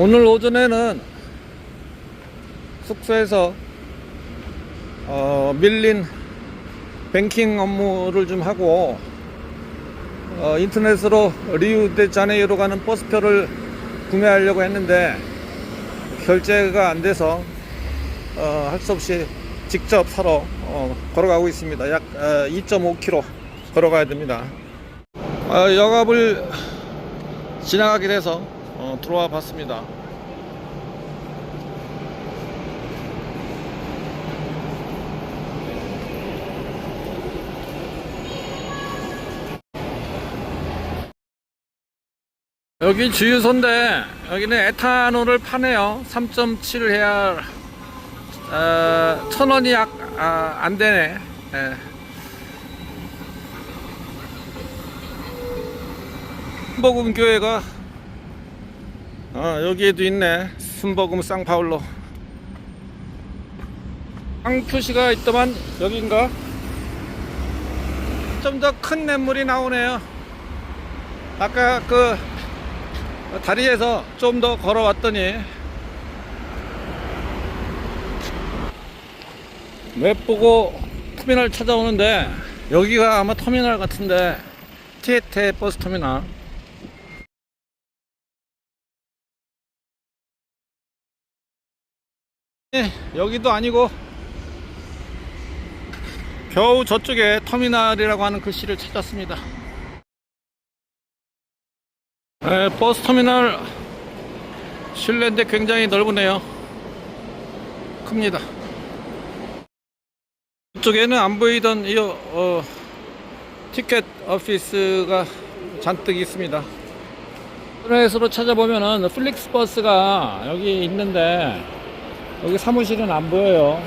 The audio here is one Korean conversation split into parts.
오늘 오전에는 숙소에서 어, 밀린 뱅킹 업무를 좀 하고 어, 인터넷으로 리우데자네이로 가는 버스표를 구매하려고 했는데 결제가 안 돼서 어, 할 수 없이 직접 사러 어, 걸어가고 있습니다. 약 2.5km 걸어가야 됩니다. 어, 역압을 지나가게 돼서 어, 들어와 봤습니다. 여기 주유소인데 여기는 에탄올을 파네요. 3.7 해야 어, 천 원이 약, 아, 안 되네. 예. 순복음 교회가 어, 여기에도 있네. 순복음 쌍파울로. 땅 표시가 있더만 여긴가? 좀 더 큰 냇물이 나오네요. 아까 그 다리에서 좀 더 걸어왔더니 웹 보고 터미널 찾아오는데 여기가 아마 터미널 같은데 티에테 버스 터미널 여기도 아니고 겨우 저쪽에 터미널이라고 하는 글씨를 찾았습니다. 예, 버스 터미널 실내인데 굉장히 넓으네요. 큽니다. 이쪽에는 안 보이던 이 어, 티켓 오피스가 잔뜩 있습니다. 인터넷으로 찾아보면은 플릭스 버스가 여기 있는데 여기 사무실은 안 보여요.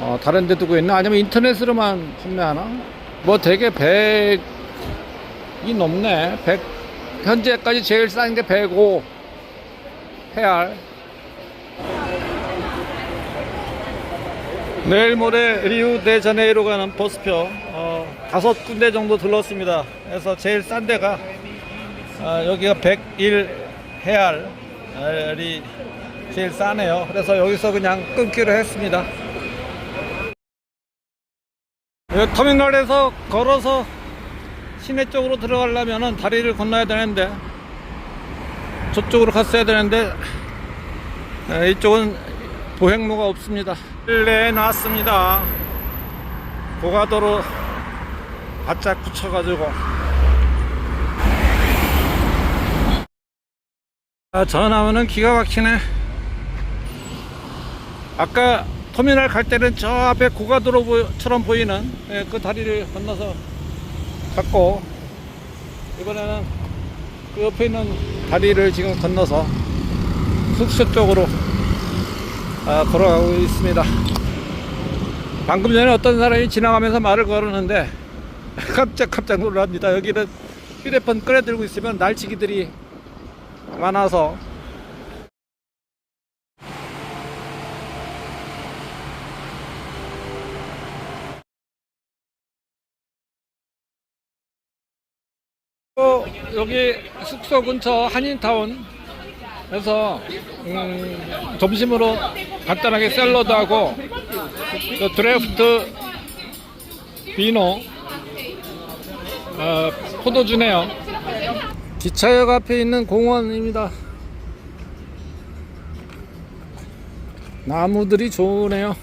어, 다른 데 두고 있나? 아니면 인터넷으로만 판매하나? 뭐 되게 100이 넘네. 100 현재까지 제일 싼 게 105 해알. 내일 모레 리우데자네이로 가는 버스표 어, 다섯 군데 정도 들렀습니다. 그래서 제일 싼 데가 아, 여기가 101 해알이 제일 싸네요. 그래서 여기서 그냥 끊기로 했습니다. 터미널에서 걸어서 시내 쪽으로 들어가려면 다리를 건너야 되는데 저쪽으로 갔어야 되는데 아, 이쪽은 보행로가 없습니다. 실내에 나왔습니다. 고가도로 바짝 붙여가지고 아, 전화오는 기가 막히네. 아까 터미널 갈 때는 저 앞에 고가도로처럼 보이는 예, 그 다리를 건너서 갔고 이번에는 그 옆에 있는 다리를 지금 건너서 숙소 쪽으로 아, 걸어가고 있습니다. 방금 전에 어떤 사람이 지나가면서 말을 걸었는데 깜짝 깜짝 놀랍니다. 여기는 휴대폰 꺼내 들고 있으면 날치기들이 많아서 또 여기 숙소 근처 한인타운 그래서 음, 점심으로 간단하게 샐러드하고 또 드래프트 비노 어, 포도주네요. 기차역 앞에 있는 공원입니다. 나무들이 좋으네요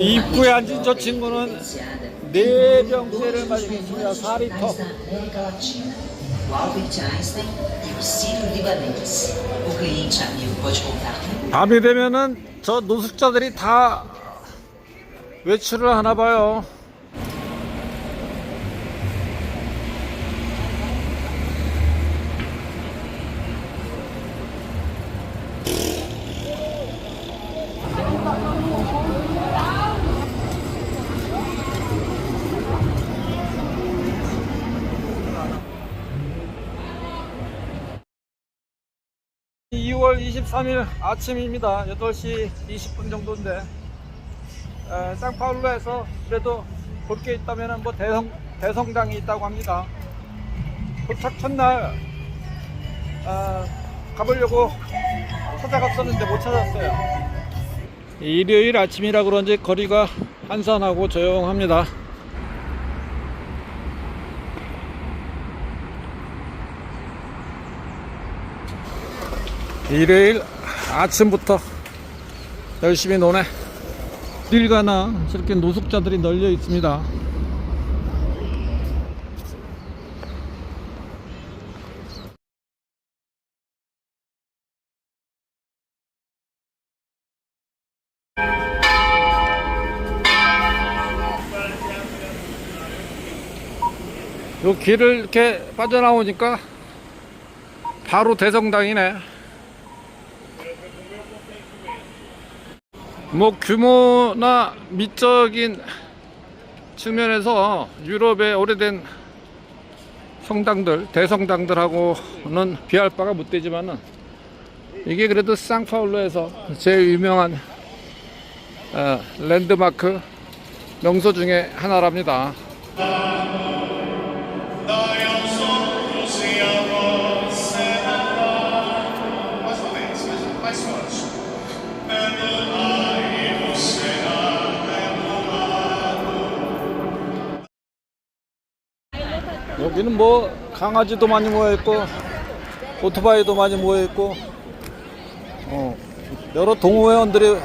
입구에 앉은 저 친구는 네 병째를. 4리터. E pode contar com 밤이 되면은 저 노숙자들이 다 외출을 하나 봐요. 이 2월 23일 아침입니다. 8시 20분 정도인데 에, 상파울루에서 그래도 볼 게 있다면 뭐 대성, 대성당이 있다고 합니다. 도착 첫날 아, 가보려고 찾아갔었는데 못 찾았어요. 일요일 아침이라 그런지 거리가 한산하고 조용합니다. 일요일 아침부터 열심히 노네. 길 가나 저렇게 노숙자들이 널려 있습니다. 요 길을 이렇게 빠져나오니까 바로 대성당이네. 뭐 규모나 미적인 측면에서 유럽의 오래된 성당들, 대성당들하고는 비할 바가 못 되지만은 이게 그래도 상파울루에서 제일 유명한 어, 랜드마크 명소 중에 하나랍니다. 뭐 강아지도 많이 모여 있고 오토바이도 많이 모여 있고 어, 여러 동호회원들이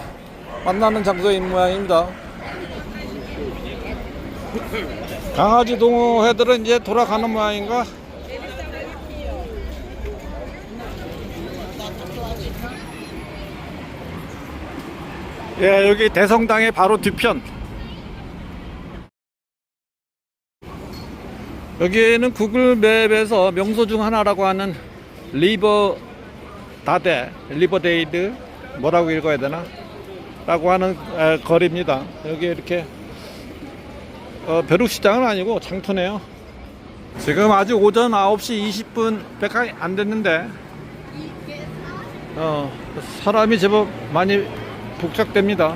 만나는 장소인 모양입니다. 강아지 동호회들은 이제 돌아가는 모양인가? 예, 여기 대성당의 바로 뒤편. 여기에는 구글 맵에서 명소 중 하나라고 하는 리버 다데, 리버데이드 뭐라고 읽어야 되나? 라고 하는 에, 거리입니다. 여기 이렇게 어, 벼룩시장은 아니고 장터네요. 지금 아직 오전 9시 20분 밖에 안 됐는데 어, 사람이 제법 많이 북적됩니다.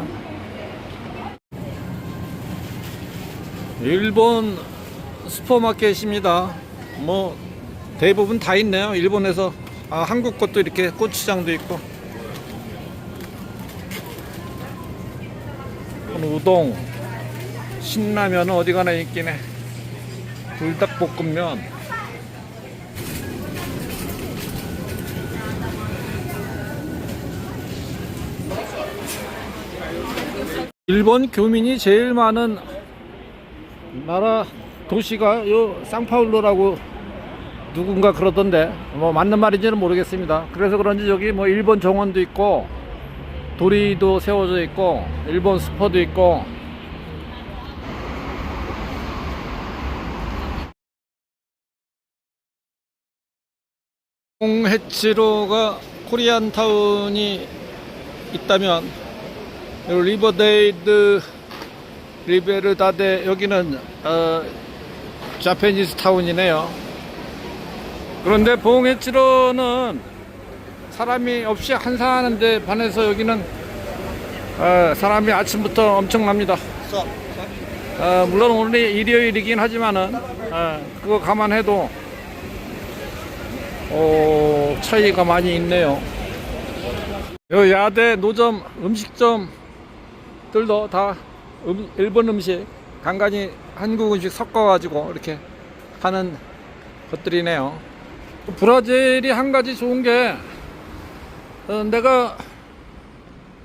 일본 슈퍼마켓입니다. 뭐 대부분 다 있네요. 일본에서 아, 한국 것도 이렇게 고추장도 있고 우동, 신라면은 어디 가나 있긴 해. 불닭볶음면. 일본 교민이 제일 많은 나라 도시가 요 상파울루라고 누군가 그러던데 뭐 맞는 말인지는 모르겠습니다. 그래서 그런지 여기 뭐 일본 정원도 있고 도리도 세워져 있고 일본 스퍼도 있고 홍해치로가 코리안 타운이 있다면 요 리버데이드 리베르다데 여기는 어, 자페니스 타운이네요. 그런데 봉해치로는 사람이 없이 한산하는데 반해서 여기는 어, 사람이 아침부터 엄청납니다. 어, 물론 오늘이 일요일이긴 하지만은 어, 그거 감안해도 어, 차이가 많이 있네요. 요 야대 노점 음식점들도 다 음, 일본 음식 간간히 한국 음식 섞어가지고 이렇게 하는 것들이네요. 브라질이 한 가지 좋은 게 어, 내가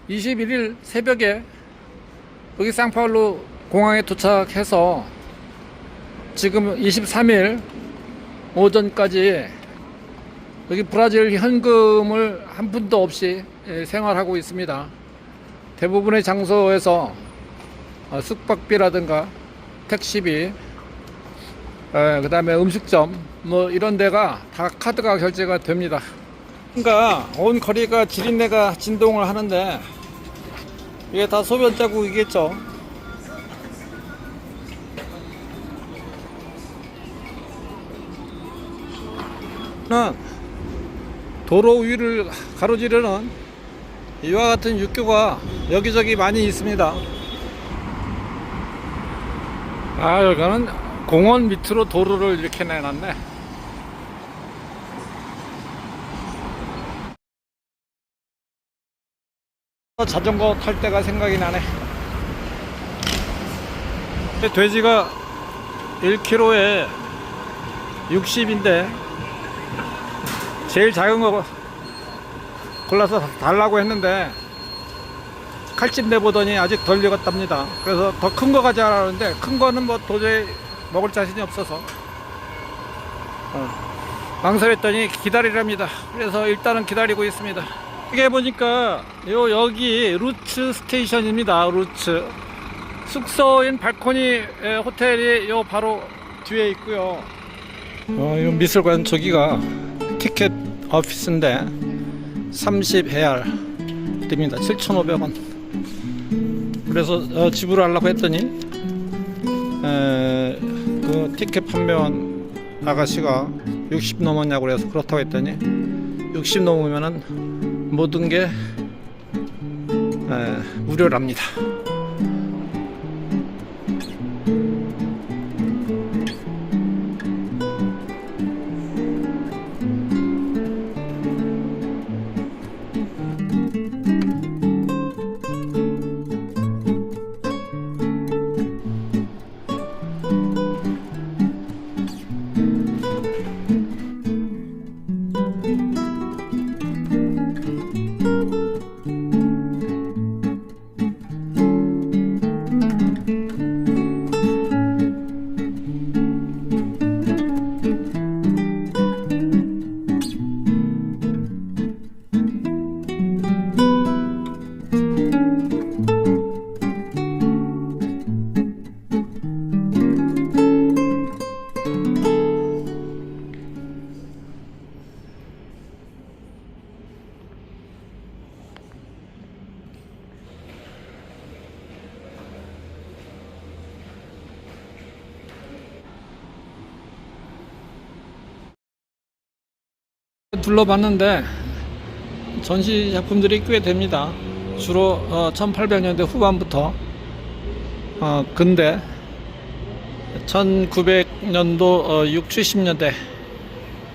21일 새벽에 여기 상파울루 공항에 도착해서 지금 23일 오전까지 여기 브라질 현금을 한 푼도 없이 예, 생활하고 있습니다. 대부분의 장소에서 어, 숙박비라든가 택시비, 그 다음에 음식점 뭐 이런 데가 다 카드가 결제가 됩니다. 그러니까 온 거리가 지린내가 진동을 하는데 이게 다 소변 자국이겠죠. 는 도로 위를 가로지르는 이와 같은 육교가 여기저기 많이 있습니다. 아, 여기는 공원 밑으로 도로를 이렇게 내놨네. 자전거 탈 때가 생각이 나네. 돼지가 1kg에 60인데 제일 작은 거 골라서 달라고 했는데 칼집 내보더니 아직 덜 익었답니다. 그래서 더 큰 거 가져가라는데 큰 거는 뭐 도저히 먹을 자신이 없어서 어, 망설였더니 기다리랍니다. 그래서 일단은 기다리고 있습니다. 이게 보니까 요 여기 루츠 스테이션입니다. 루츠 숙소인 발코니 에, 호텔이 요 바로 뒤에 있고요. 어, 이 미술관 저기가 티켓 오피스인데 30 헤알 됩니다. 7,500원. 그래서 어, 지불하려고 했더니 에, 그 티켓 판매원 아가씨가 60 넘었냐고 그래서 그렇다고 했더니 60 넘으면은 모든 게 에, 무료랍니다. 둘러봤는데 전시 작품들이 꽤 됩니다. 주로 1800년대 후반부터. 어, 근대. 1900년도 6,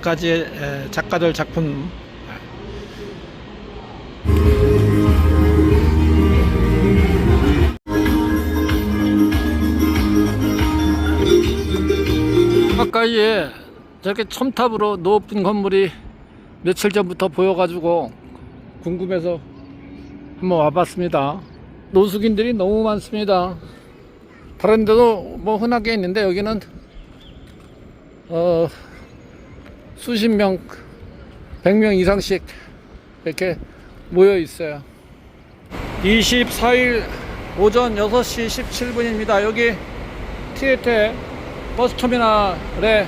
70년대까지의 작가들 작품. 가까이에 저렇게 첨탑으로 높은 건물이 며칠 전부터 보여가지고 궁금해서 한번 와봤습니다. 노숙인들이 너무 많습니다. 다른 데도 뭐 흔하게 있는데 여기는 어 수십 명, 백명 이상씩 이렇게 모여 있어요. 24일 오전 6시 17분입니다. 여기 티에테 버스터미널에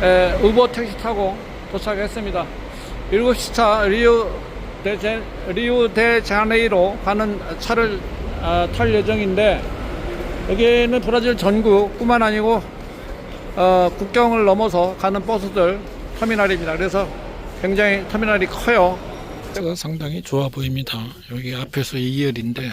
에, 우버 택시 타고 도착했습니다. 7시 차 리우 데, 리우 데 자네이로 가는 차를 아, 탈 예정인데 여기는 브라질 전국뿐만 아니고 어, 국경을 넘어서 가는 버스들 터미널입니다. 그래서 굉장히 터미널이 커요. 상당히 좋아 보입니다. 여기 앞에서 2열인데